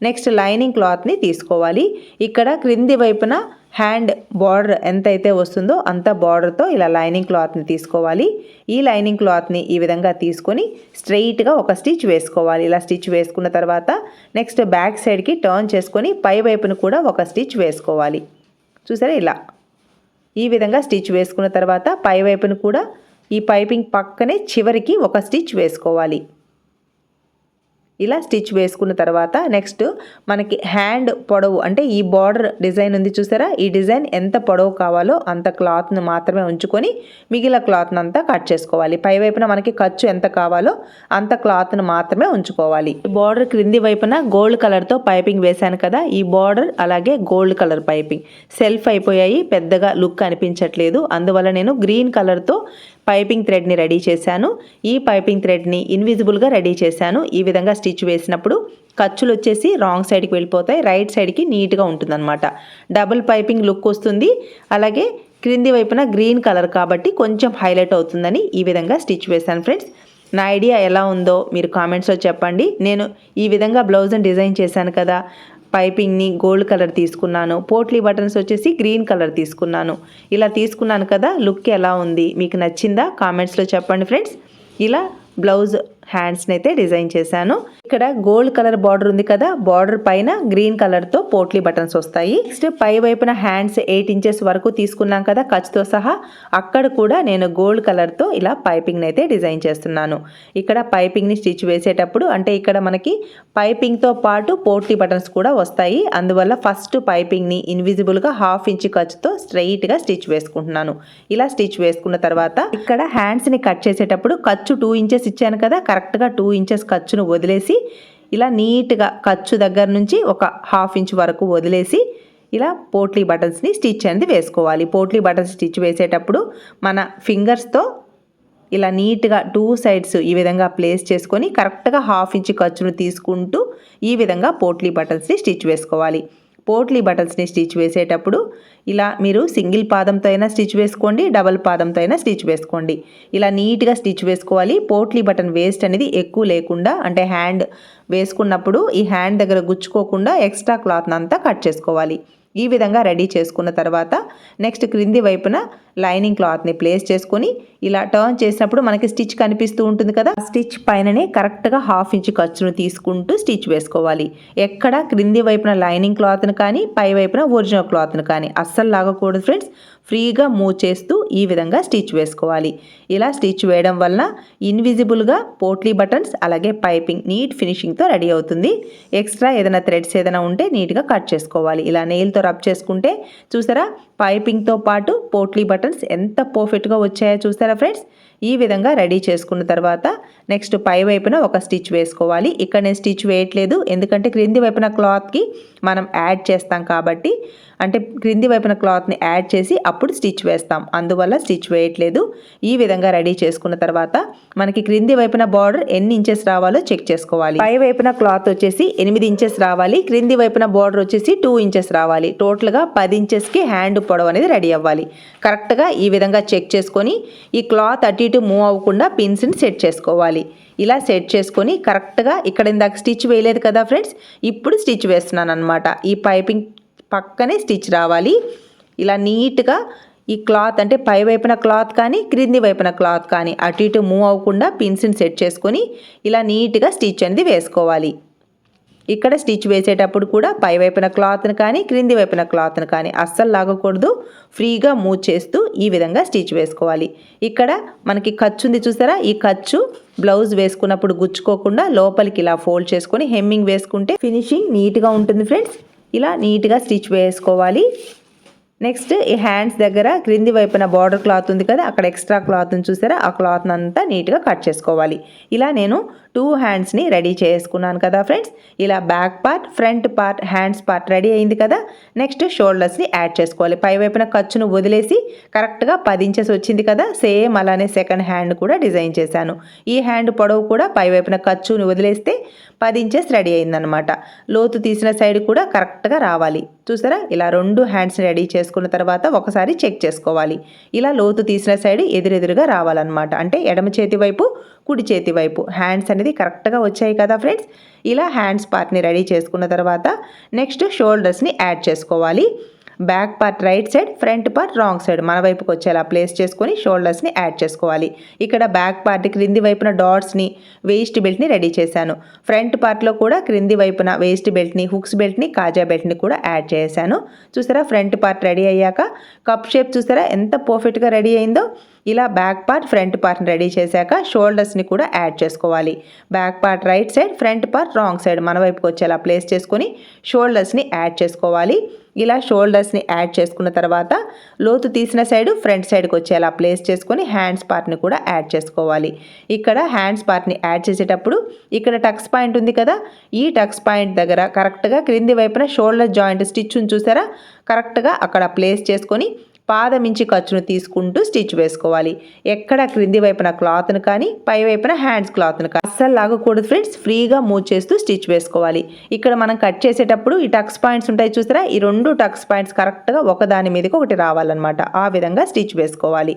నెక్స్ట్ లైనింగ్ క్లాత్ని తీసుకోవాలి. ఇక్కడ క్రింది వైపున హ్యాండ్ బార్డర్ ఎంతైతే వస్తుందో అంత బార్డర్తో ఇలా లైనింగ్ క్లాత్ని తీసుకోవాలి. ఈ లైనింగ్ క్లాత్ని ఈ విధంగా తీసుకొని స్ట్రెయిట్గా ఒక స్టిచ్ వేసుకోవాలి. ఇలా స్టిచ్ వేసుకున్న తర్వాత నెక్స్ట్ బ్యాక్ సైడ్కి టర్న్ చేసుకొని పై వైపును కూడా ఒక స్టిచ్ వేసుకోవాలి. చూసారా ఇలా? ఈ విధంగా స్టిచ్ వేసుకున్న తర్వాత పై వైపును కూడా ఈ పైపింగ్ పక్కనే చివరికి ఒక స్టిచ్ వేసుకోవాలి. ఇలా స్టిచ్ వేసుకున్న తర్వాత నెక్స్ట్ మనకి హ్యాండ్ పొడవు అంటే ఈ బార్డర్ డిజైన్ ఉంది చూసారా? ఈ డిజైన్ ఎంత పొడవు కావాలో అంత క్లాత్ను మాత్రమే ఉంచుకొని మిగిలిన క్లాత్ను అంతా కట్ చేసుకోవాలి. పై వైపున మనకి ఖర్చు ఎంత కావాలో అంత క్లాత్ను మాత్రమే ఉంచుకోవాలి. ఈ బార్డర్ క్రింది వైపున గోల్డ్ కలర్తో పైపింగ్ వేశాను కదా ఈ బార్డర్ అలాగే గోల్డ్ కలర్ పైపింగ్. సెల్ఫ్ అయిపోయాయి పెద్దగా లుక్ అనిపించట్లేదు. అందువల్ల నేను గ్రీన్ కలర్తో పైపింగ్ థ్రెడ్ని రెడీ చేశాను. ఈ పైపింగ్ థ్రెడ్ని ఇన్విజిబుల్గా రెడీ చేశాను. ఈ విధంగా స్టిచ్ వేసినప్పుడు ఖర్చులు వచ్చేసి రాంగ్ సైడ్కి వెళ్ళిపోతాయి. రైట్ సైడ్కి నీట్గా ఉంటుందన్నమాట. డబుల్ పైపింగ్ లుక్ వస్తుంది. అలాగే క్రింది వైపున గ్రీన్ కలర్ కాబట్టి కొంచెం హైలైట్ అవుతుందని ఈ విధంగా స్టిచ్ వేశాను ఫ్రెండ్స్. నా ఐడియా ఎలా ఉందో మీరు కామెంట్స్లో చెప్పండి. నేను ఈ విధంగా బ్లౌజ్ని డిజైన్ చేశాను కదా. పైపింగ్ని గోల్డ్ కలర్ తీసుకున్నాను. పోట్లీ బటన్స్ వచ్చేసి గ్రీన్ కలర్ తీసుకున్నాను. ఇలా తీసుకున్నాను కదా లుక్ ఎలా ఉంది? మీకు నచ్చిందా? కామెంట్స్లో చెప్పండి ఫ్రెండ్స్. ఇలా బ్లౌజ్ హ్యాండ్స్ని అయితే డిజైన్ చేశాను. ఇక్కడ గోల్డ్ కలర్ బార్డర్ ఉంది కదా బార్డర్ పైన గ్రీన్ కలర్తో పోట్లీ బటన్స్ వస్తాయి. నెక్స్ట్ పై వైపున హ్యాండ్స్ ఎయిట్ ఇంచెస్ వరకు తీసుకున్నాం కదా ఖర్చుతో సహా. అక్కడ కూడా నేను గోల్డ్ కలర్తో ఇలా పైపింగ్ని అయితే డిజైన్ చేస్తున్నాను. ఇక్కడ పైపింగ్ని స్టిచ్ వేసేటప్పుడు అంటే ఇక్కడ మనకి పైపింగ్తో పాటు పోట్లీ బటన్స్ కూడా వస్తాయి. అందువల్ల ఫస్ట్ పైపింగ్ని ఇన్విజిబుల్గా హాఫ్ ఇంచ్ ఖర్చుతో స్ట్రైట్గా స్టిచ్ వేసుకుంటున్నాను. ఇలా స్టిచ్ వేసుకున్న తర్వాత ఇక్కడ హ్యాండ్స్ని కట్ చేసేటప్పుడు ఖర్చు టూ ఇంచెస్ ఇచ్చాను కదా కరెక్ట్గా టూ ఇంచెస్ ఖర్చును వదిలేసి ఇలా నీట్గా ఖర్చు దగ్గర నుంచి ఒక హాఫ్ ఇంచ్ వరకు వదిలేసి ఇలా పోట్లీ బటన్స్ని స్టిచ్ అనేది వేసుకోవాలి. పోట్లీ బటన్స్ స్టిచ్ వేసేటప్పుడు మన ఫింగర్స్తో ఇలా నీట్గా టూ సైడ్స్ ఈ విధంగా ప్లేస్ చేసుకొని కరెక్ట్గా హాఫ్ ఇంచ్ ఖర్చును తీసుకుంటూ ఈ విధంగా పోట్లీ బటన్స్ని స్టిచ్ వేసుకోవాలి. పోట్లీ బటన్స్ని స్టిచ్ వేసేటప్పుడు ఇలా మీరు సింగిల్ పాదంతో అయినా స్టిచ్ వేసుకోండి డబల్ పాదంతో అయినా స్టిచ్ వేసుకోండి. ఇలా నీట్గా స్టిచ్ వేసుకోవాలి. పోట్లీ బటన్ వేస్ట్ అనేది ఎక్కువ లేకుండా అంటే హ్యాండ్ వేసుకున్నప్పుడు ఈ హ్యాండ్ దగ్గర గుచ్చుకోకుండా ఎక్స్ట్రా క్లాత్ని అంతా కట్ చేసుకోవాలి. ఈ విధంగా రెడీ చేసుకున్న తర్వాత నెక్స్ట్ క్రింది వైపున లైనింగ్ క్లాత్ని ప్లేస్ చేసుకొని ఇలా టర్న్ చేసినప్పుడు మనకి స్టిచ్ కనిపిస్తూ ఉంటుంది కదా. స్టిచ్ పైననే కరెక్ట్గా హాఫ్ ఇంచ్ ఖర్చును తీసుకుంటూ స్టిచ్ వేసుకోవాలి. ఎక్కడ క్రింది వైపున లైనింగ్ క్లాత్ను కానీ పై వైపున ఒరిజినల్ క్లాత్ను కానీ అస్సలు లాగకూడదు ఫ్రెండ్స్. ఫ్రీగా మూవ్ చేస్తూ ఈ విధంగా స్టిచ్ వేసుకోవాలి. ఇలా స్టిచ్ వేయడం వలన ఇన్విజిబుల్గా పోట్లీ బటన్స్ అలాగే పైపింగ్ నీట్ ఫినిషింగ్తో రెడీ అవుతుంది. ఎక్స్ట్రా ఏదైనా థ్రెడ్స్ ఏదైనా ఉంటే నీట్గా కట్ చేసుకోవాలి. ఇలా నెయిల్తో రబ్ చేసుకుంటే చూసారా? పైపింగ్తో పాటు పోట్లీ బటన్స్ ఎంత పర్ఫెక్ట్గా వచ్చాయో చూసారా ఫ్రెండ్స్? ఈ విధంగా రెడీ చేసుకున్న తర్వాత నెక్స్ట్ పై వైపున ఒక స్టిచ్ వేసుకోవాలి. ఇక్కడ నేను స్టిచ్ వేయట్లేదు. ఎందుకంటే క్రింది వైపున క్లాత్కి మనం యాడ్ చేస్తాం కాబట్టి అంటే క్రింది వైపున క్లాత్ని యాడ్ చేసి అప్పుడు స్టిచ్ వేస్తాం. అందువల్ల స్టిచ్ వేయట్లేదు. ఈ విధంగా రెడీ చేసుకున్న తర్వాత మనకి క్రింది వైపున బార్డర్ ఎన్ని ఇంచెస్ రావాలో చెక్ చేసుకోవాలి. పై వైపున క్లాత్ వచ్చేసి ఎనిమిది ఇంచెస్ రావాలి. క్రింది వైపున బార్డర్ వచ్చేసి టూ ఇంచెస్ రావాలి. టోటల్గా పది ఇంచెస్కి హ్యాండ్ పొడవు అనేది రెడీ అవ్వాలి. కరెక్ట్గా ఈ విధంగా చెక్ చేసుకొని ఈ క్లాత్ అటు ఇటు మూవ్ అవ్వకుండా పిన్స్ని సెట్ చేసుకోవాలి. ఇలా సెట్ చేసుకొని కరెక్ట్గా ఇక్కడ ఇందాక స్టిచ్ వేయలేదు కదా ఫ్రెండ్స్ ఇప్పుడు స్టిచ్ వేస్తున్నాను అనమాట ఈ పైపింగ్ పక్కనే స్టిచ్ రావాలి. ఇలా నీట్గా ఈ క్లాత్ అంటే పై వైపున క్లాత్ కానీ క్రింది వైపున క్లాత్ కానీ అటు ఇటు మూవ్ అవ్వకుండా పిన్స్ని సెట్ చేసుకొని ఇలా నీట్గా స్టిచ్ అనేది వేసుకోవాలి. ఇక్కడ స్టిచ్ వేసేటప్పుడు కూడా పై వైపున క్లాత్ని కానీ క్రింది వైపున క్లాత్ని కానీ అస్సలు లాగకూడదు. ఫ్రీగా మూవ్ చేస్తూ ఈ విధంగా స్టిచ్ వేసుకోవాలి. ఇక్కడ మనకి ఖర్చు ఉంది చూసారా? ఈ ఖర్చు బ్లౌజ్ వేసుకున్నప్పుడు గుచ్చుకోకుండా లోపలికి ఇలా ఫోల్డ్ చేసుకొని హెమ్మింగ్ వేసుకుంటే ఫినిషింగ్ నీట్గా ఉంటుంది ఫ్రెండ్స్. ఇలా నీట్గా స్టిచ్ వేసుకోవాలి. నెక్స్ట్ ఈ హ్యాండ్స్ దగ్గర క్రింది వైపున బార్డర్ క్లాత్ ఉంది కదా అక్కడ ఎక్స్ట్రా క్లాత్ని చూసారా? ఆ క్లాత్ని అంతా నీట్గా కట్ చేసుకోవాలి. ఇలా నేను టూ హ్యాండ్స్ని రెడీ చేసుకున్నాను కదా ఫ్రెండ్స్. ఇలా back part front part hands part ready అయింది కదా. నెక్స్ట్ షోల్డర్స్ని యాడ్ చేసుకోవాలి. పై వైపున ఖర్చును వదిలేసి కరెక్ట్గా పది ఇంచెస్ వచ్చింది కదా. సేమ్ అలానే సెకండ్ హ్యాండ్ కూడా డిజైన్ చేశాను. ఈ హ్యాండ్ పొడవు కూడా పై వైపున ఖర్చుని వదిలేస్తే పది ఇంచెస్ రెడీ అయిందనమాట లోతు తీసిన సైడ్ కూడా కరెక్ట్గా రావాలి. చూసారా? ఇలా రెండు హ్యాండ్స్ని రెడీ చేసుకున్న తర్వాత ఒకసారి చెక్ చేసుకోవాలి. ఇలా లోతు తీసిన సైడ్ ఎదురెదురుగా రావాలన్నమాట. అంటే ఎడమ చేతి వైపు కుడి చేతి వైపు. హ్యాండ్స్ అనేది కరెక్ట్గా వచ్చాయి కదా ఫ్రెండ్స్? ఇలా హ్యాండ్స్ పార్ట్ని రెడీ చేసుకున్న తర్వాత నెక్స్ట్ షోల్డర్స్ని యాడ్ చేసుకోవాలి. Back part right side front part wrong side మన వైపుకి వచ్చేలా ప్లేస్ చేసుకొని షోల్డర్స్ని యాడ్ చేసుకోవాలి. ఇక్కడ బ్యాక్ పార్ట్ క్రింది వైపున డాట్స్ని వేస్ట్ బెల్ట్ని రెడీ చేశాను. ఫ్రంట్ పార్ట్లో కూడా క్రింది వైపున వేస్ట్ బెల్ట్ని హుక్స్ బెల్ట్ని కాజా బెల్ట్ని కూడా యాడ్ చేశాను. చూసారా ఫ్రంట్ పార్ట్ రెడీ అయ్యాక కప్ షేప్ చూసారా ఎంత పర్ఫెక్ట్గా రెడీ అయిందో? ఇలా బ్యాక్ పార్ట్ ఫ్రంట్ పార్ట్ని రెడీ చేశాక షోల్డర్స్ని కూడా యాడ్ చేసుకోవాలి. Back part right side front part wrong side మన వైపుకి వచ్చేలా ప్లేస్ చేసుకొని షోల్డర్స్ని యాడ్ చేసుకోవాలి. ఇలా షోల్డర్స్ని యాడ్ చేసుకున్న తర్వాత లోతు తీసిన సైడ్ ఫ్రంట్ సైడ్కి వచ్చేలా ప్లేస్ చేసుకొని హ్యాండ్స్ పార్ట్ని కూడా యాడ్ చేసుకోవాలి. ఇక్కడ హ్యాండ్స్ పార్ట్ని యాడ్ చేసేటప్పుడు ఇక్కడ టక్స్ పాయింట్ ఉంది కదా ఈ టక్స్ పాయింట్ దగ్గర కరెక్ట్గా క్రింది వైపున షోల్డర్ జాయింట్ స్టిచ్ చూసారా? కరెక్ట్గా అక్కడ ప్లేస్ చేసుకొని పాదమించి ఖర్చును తీసుకుంటూ స్టిచ్ వేసుకోవాలి. ఎక్కడ క్రింది వైపున క్లాత్ను కానీ పై వైపున హ్యాండ్స్ క్లాత్ను కానీ అస్సలు లాగకూడదు ఫ్రెండ్స్. ఫ్రీగా మూవ్ చేస్తూ స్టిచ్ వేసుకోవాలి. ఇక్కడ మనం కట్ చేసేటప్పుడు ఈ టక్స్ పాయింట్స్ ఉంటాయి చూసారా? ఈ రెండు టక్స్ పాయింట్స్ కరెక్ట్గా ఒకదాని మీదకి ఒకటి రావాలన్నమాట. ఆ విధంగా స్టిచ్ వేసుకోవాలి.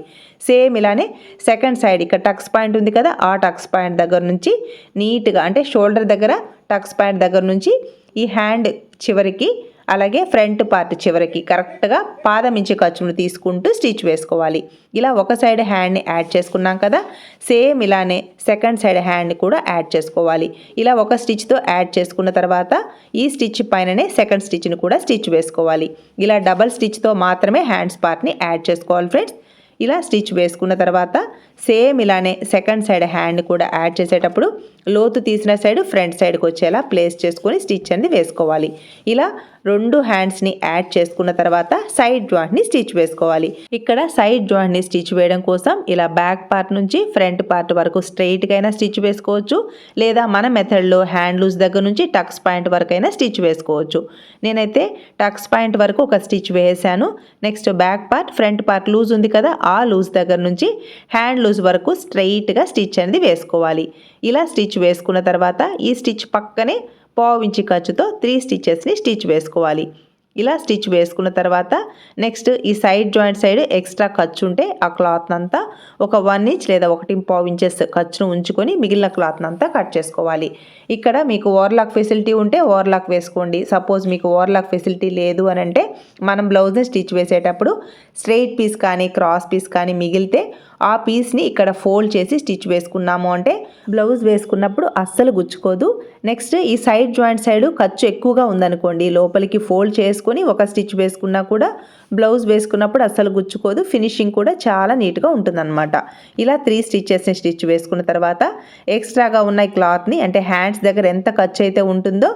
సేమ్ ఇలానే సెకండ్ సైడ్ ఇక్కడ టక్స్ పాయింట్ ఉంది కదా ఆ టక్స్ పాయింట్ దగ్గర నుంచి నీట్గా అంటే షోల్డర్ దగ్గర టక్స్ పాయింట్ దగ్గర నుంచి ఈ హ్యాండ్ చివరికి అలాగే ఫ్రంట్ పార్ట్ చివరికి కరెక్ట్గా పాదం పాదమించి ఖర్చును తీసుకుంటూ స్టిచ్ వేసుకోవాలి. ఇలా ఒక సైడ్ హ్యాండ్ని యాడ్ చేసుకున్నాం కదా సేమ్ ఇలానే సెకండ్ సైడ్ హ్యాండ్ని కూడా యాడ్ చేసుకోవాలి. ఇలా ఒక స్టిచ్తో యాడ్ చేసుకున్న తర్వాత ఈ స్టిచ్ పైననే సెకండ్ స్టిచ్ని కూడా స్టిచ్ వేసుకోవాలి. ఇలా డబల్ స్టిచ్తో మాత్రమే హ్యాండ్స్ పార్ట్ని యాడ్ చేసుకోవాలి ఫ్రెండ్స్. ఇలా స్టిచ్ వేసుకున్న తర్వాత సేమ్ ఇలానే సెకండ్ సైడ్ హ్యాండ్ కూడా యాడ్ చేసేటప్పుడు లోతు తీసిన సైడ్ ఫ్రంట్ సైడ్కి వచ్చేలా ప్లేస్ చేసుకొని స్టిచ్ అనేది వేసుకోవాలి. ఇలా రెండు హ్యాండ్స్ని యాడ్ చేసుకున్న తర్వాత సైడ్ జాయింట్ని స్టిచ్ వేసుకోవాలి. ఇక్కడ సైడ్ జాయింట్ని స్టిచ్ వేయడం కోసం ఇలా బ్యాక్ పార్ట్ నుంచి ఫ్రంట్ పార్ట్ వరకు స్ట్రెయిట్గా అయినా స్టిచ్ వేసుకోవచ్చు. లేదా మన మెథడ్లో హ్యాండ్ లూజ్ దగ్గర నుంచి టక్స్ పాయింట్ వరకు అయినా స్టిచ్ వేసుకోవచ్చు. నేనైతే టక్స్ పాయింట్ వరకు ఒక స్టిచ్ వేసాను next back part front part loose ఉంది కదా ఆ లూజ్ దగ్గర నుంచి హ్యాండ్ లూజ్ వరకు స్ట్రైట్గా స్టిచ్ అనేది వేసుకోవాలి. ఇలా స్టిచ్ వేసుకున్న తర్వాత ఈ స్టిచ్ పక్కనే పావు ఇంచి ఖర్చుతో త్రీ స్టిచ్చెస్ని స్టిచ్ వేసుకోవాలి. ఇలా స్టిచ్ వేసుకున్న తర్వాత నెక్స్ట్ ఈ సైడ్ జాయింట్ సైడ్ ఎక్స్ట్రా ఖర్చు ఉంటే ఆ క్లాత్ అంతా ఒక వన్ ఇంచ్ లేదా ఒకటి పావు ఇంచెస్ ఖర్చును ఉంచుకొని మిగిలిన క్లాత్ అంతా కట్ చేసుకోవాలి. ఇక్కడ మీకు ఓవర్లాక్ ఫెసిలిటీ ఉంటే ఓవర్లాక్ వేసుకోండి. సపోజ్ మీకు ఓవర్లాక్ ఫెసిలిటీ లేదు అని అంటే మనం బ్లౌజ్ని స్టిచ్ వేసేటప్పుడు స్ట్రెయిట్ పీస్ కానీ క్రాస్ పీస్ కానీ మిగిలితే ఆ పీస్ని ఇక్కడ ఫోల్డ్ చేసి స్టిచ్ వేసుకున్నాము. అంటే బ్లౌజ్ వేసుకున్నప్పుడు అస్సలు గుచ్చుకోదు. నెక్స్ట్ ఈ సైడ్ జాయింట్ సైడ్ ఖర్చు ఎక్కువగా ఉందనుకోండి. లోపలికి ఫోల్డ్ చేసుకొని ఒక స్టిచ్ వేసుకున్నా కూడా బ్లౌజ్ వేసుకున్నప్పుడు అస్సలు గుచ్చుకోదు. ఫినిషింగ్ కూడా చాలా నీట్గా ఉంటుందన్నమాట. ఇలా త్రీ స్టిచ్చెస్ని స్టిచ్ వేసుకున్న తర్వాత ఎక్స్ట్రాగా ఉన్న క్లాత్ని అంటే హ్యాండ్స్ దగ్గర ఎంత ఖర్చు అయితే ఉంటుందో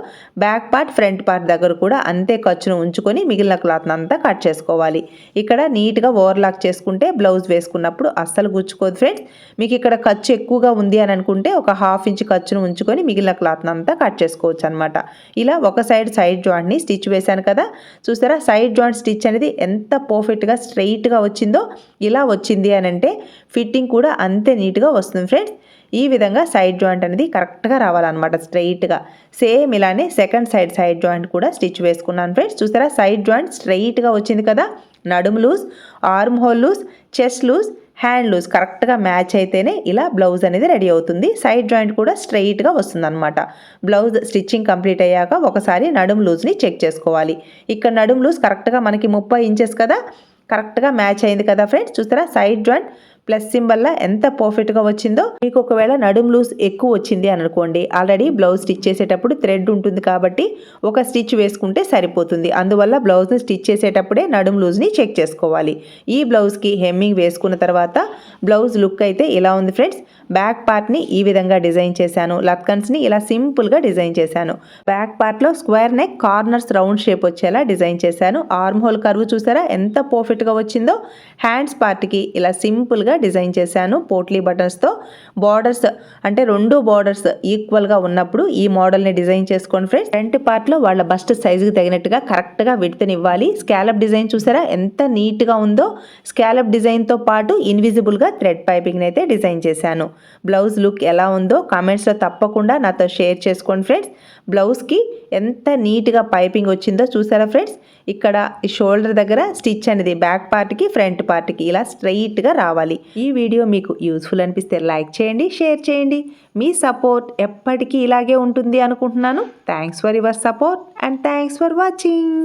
బ్యాక్ పార్ట్ ఫ్రంట్ పార్ట్ దగ్గర కూడా అంతే ఖర్చును ఉంచుకొని మిగిలిన క్లాత్ని అంతా కట్ చేసుకోవాలి. ఇక్కడ నీట్గా ఓవర్లాక్ చేసుకుంటే బ్లౌజ్ వేసుకున్నప్పుడు అస్సలు గుచ్చుకోదు ఫ్రెండ్స్. మీకు ఇక్కడ ఖర్చు ఎక్కువగా ఉంది అని అనుకుంటే ఒక హాఫ్ ఇంచ్ ఖర్చును ఉంచుకొని మిగిలిన క్లాత్ని అంతా కట్ చేసుకోవచ్చు అనమాట ఇలా ఒక సైడ్ సైడ్ జాయింట్ని స్టిచ్ వేశాను కదా. చూసారా? సైడ్ జాయింట్ స్టిచ్ అనేది ఎంత పర్ఫెక్ట్గా స్ట్రైట్గా వచ్చిందో ఇలా వచ్చింది అని అంటే ఫిట్టింగ్ కూడా అంతే నీట్గా వస్తుంది ఫ్రెండ్స్. ఈ విధంగా సైడ్ జాయింట్ అనేది కరెక్ట్గా రావాలన్నమాట స్ట్రైట్గా సేమ్ ఇలానే సెకండ్ సైడ్ సైడ్ జాయింట్ కూడా స్టిచ్ వేసుకున్నాను ఫ్రెండ్స్. చూసారా? సైడ్ జాయింట్ స్ట్రైట్గా వచ్చింది కదా. నడుము loose arm hole loose chest loose hand loose కరెక్ట్గా మ్యాచ్ అయితేనే ఇలా బ్లౌజ్ అనేది రెడీ అవుతుంది. సైడ్ జాయింట్ కూడా స్ట్రైట్గా వస్తుంది అనమాట బ్లౌజ్ స్టిచ్చింగ్ కంప్లీట్ అయ్యాక ఒకసారి నడుం లూజ్ని చెక్ చేసుకోవాలి. ఇక్కడ నడుం లూజ్ కరెక్ట్గా మనకి ముప్పై ఇంచెస్ కదా? కరెక్ట్గా మ్యాచ్ అయింది కదా ఫ్రెండ్స్? చూస్తారా? సైడ్ జాయింట్ ప్లస్ సింబల్లా ఎంత పర్ఫెక్ట్గా వచ్చిందో మీకు ఒకవేళ నడుం లూజ్ ఎక్కువ వచ్చింది అని అనుకోండి. ఆల్రెడీ బ్లౌజ్ స్టిచ్ చేసేటప్పుడు థ్రెడ్ ఉంటుంది కాబట్టి ఒక స్టిచ్ వేసుకుంటే సరిపోతుంది. అందువల్ల బ్లౌజ్ని స్టిచ్ చేసేటప్పుడే నడుం లూజ్ని చెక్ చేసుకోవాలి. ఈ బ్లౌజ్కి హెమ్మింగ్ వేసుకున్న తర్వాత బ్లౌజ్ లుక్ అయితే ఇలా ఉంది ఫ్రెండ్స్. బ్యాక్ పార్ట్ని ఈ విధంగా డిజైన్ చేశాను. లత్కన్స్ని ఇలా సింపుల్గా డిజైన్ చేశాను. బ్యాక్ పార్ట్లో square neck corners round shape వచ్చేలా డిజైన్ చేశాను. ఆర్మ్ హోల్ కర్వ్ చూసారా ఎంత పర్ఫెక్ట్గా వచ్చిందో. హ్యాండ్స్ పార్ట్కి ఇలా సింపుల్గా డిజైన్ చేశాను. పోట్లీ బటన్స్తో బార్డర్స్ అంటే రెండు బార్డర్స్ ఈక్వల్గా ఉన్నప్పుడు ఈ మోడల్ని డిజైన్ చేసుకోండి ఫ్రెండ్స్. ఫ్రంట్ పార్ట్లో వాళ్ళ బస్ట్ సైజుకి తగినట్టుగా కరెక్ట్గా విడతనివ్వాలి స్కాలప్ డిజైన్ చూసారా? ఎంత నీట్గా ఉందో. స్కాలప్ డిజైన్తో పాటు ఇన్విజిబుల్గా థ్రెడ్ పైపింగ్ని అయితే డిజైన్ చేశాను. బ్లౌజ్ లుక్ ఎలా ఉందో కామెంట్స్లో తప్పకుండా నాతో షేర్ చేసుకోండి ఫ్రెండ్స్. బ్లౌజ్కి ఎంత నీట్గా పైపింగ్ వచ్చిందో చూసారా ఫ్రెండ్స్? ఇక్కడ ఈ షోల్డర్ దగ్గర స్టిచ్ అనేది బ్యాక్ పార్ట్కి ఫ్రంట్ పార్ట్కి ఇలా స్ట్రైట్గా రావాలి. ఈ వీడియో మీకు యూస్ఫుల్ అనిపిస్తే లైక్ చేయండి షేర్ చేయండి. మీ సపోర్ట్ ఎప్పటికీ ఇలాగే ఉంటుంది అనుకుంటున్నాను. Thanks for your support and thanks for watching.